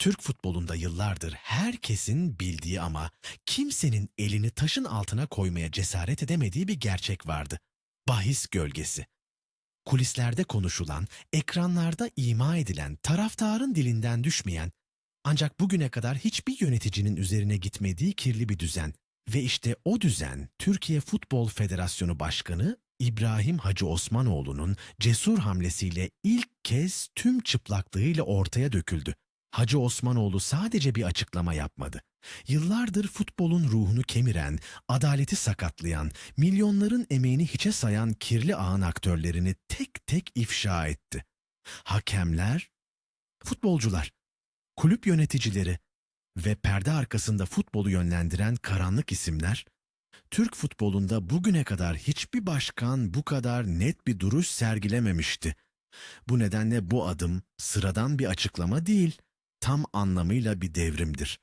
Türk futbolunda yıllardır herkesin bildiği ama kimsenin elini taşın altına koymaya cesaret edemediği bir gerçek vardı. Bahis gölgesi. Kulislerde konuşulan, ekranlarda ima edilen, taraftarın dilinden düşmeyen, ancak bugüne kadar hiçbir yöneticinin üzerine gitmediği kirli bir düzen. Ve işte o düzen Türkiye Futbol Federasyonu Başkanı İbrahim Hacı Osmanoğlu'nun cesur hamlesiyle ilk kez tüm çıplaklığıyla ortaya döküldü. Hacı Osmanoğlu sadece bir açıklama yapmadı. Yıllardır futbolun ruhunu kemiren, adaleti sakatlayan, milyonların emeğini hiçe sayan kirli ağın aktörlerini tek tek ifşa etti. Hakemler, futbolcular, kulüp yöneticileri ve perde arkasında futbolu yönlendiren karanlık isimler, Türk futbolunda bugüne kadar hiçbir başkan bu kadar net bir duruş sergilememişti. Bu nedenle bu adım sıradan bir açıklama değil, tam anlamıyla bir devrimdir.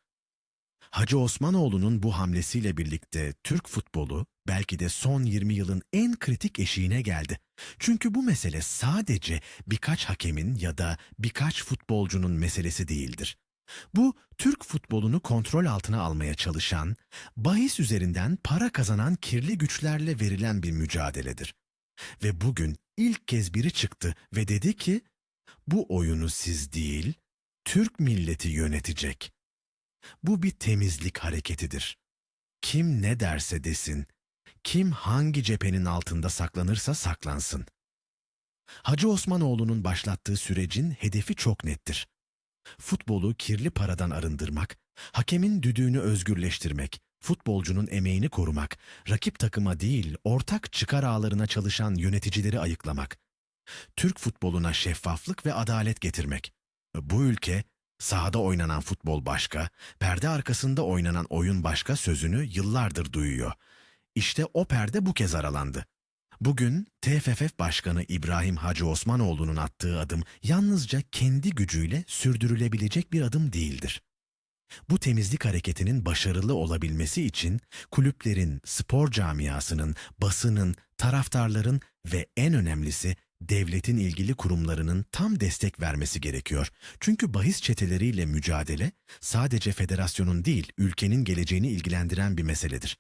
Hacı Osmanoğlu'nun bu hamlesiyle birlikte Türk futbolu belki de son 20 yılın en kritik eşiğine geldi. Çünkü bu mesele sadece birkaç hakemin ya da birkaç futbolcunun meselesi değildir. Bu Türk futbolunu kontrol altına almaya çalışan, bahis üzerinden para kazanan kirli güçlerle verilen bir mücadeledir. Ve bugün ilk kez biri çıktı ve dedi ki, bu oyunu siz değil, Türk milleti yönetecek. Bu bir temizlik hareketidir. Kim ne derse desin, kim hangi cephenin altında saklanırsa saklansın. Hacı Osmanoğlu'nun başlattığı sürecin hedefi çok nettir. Futbolu kirli paradan arındırmak, hakemin düdüğünü özgürleştirmek, futbolcunun emeğini korumak, rakip takıma değil ortak çıkar ağlarına çalışan yöneticileri ayıklamak, Türk futboluna şeffaflık ve adalet getirmek. Bu ülke sahada oynanan futbol başka, perde arkasında oynanan oyun başka sözünü yıllardır duyuyor. İşte o perde bu kez aralandı. Bugün TFF Başkanı İbrahim Hacı Osmanoğlu'nun attığı adım yalnızca kendi gücüyle sürdürülebilecek bir adım değildir. Bu temizlik hareketinin başarılı olabilmesi için kulüplerin, spor camiasının, basının, taraftarların ve en önemlisi devletin ilgili kurumlarının tam destek vermesi gerekiyor. Çünkü bahis çeteleriyle mücadele sadece federasyonun değil, ülkenin geleceğini ilgilendiren bir meseledir.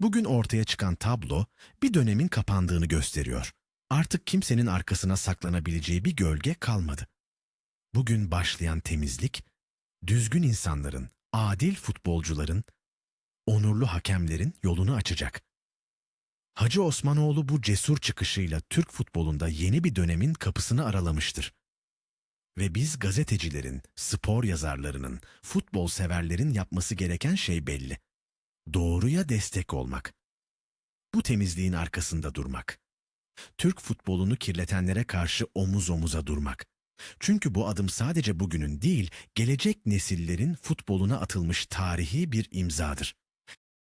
Bugün ortaya çıkan tablo bir dönemin kapandığını gösteriyor. Artık kimsenin arkasına saklanabileceği bir gölge kalmadı. Bugün başlayan temizlik, düzgün insanların, adil futbolcuların, onurlu hakemlerin yolunu açacak. Hacı Osmanoğlu bu cesur çıkışıyla Türk futbolunda yeni bir dönemin kapısını aralamıştır. Ve biz gazetecilerin, spor yazarlarının, futbol severlerin yapması gereken şey belli. Doğruya destek olmak. Bu temizliğin arkasında durmak. Türk futbolunu kirletenlere karşı omuz omuza durmak. Çünkü bu adım sadece bugünün değil, gelecek nesillerin futboluna atılmış tarihi bir imzadır.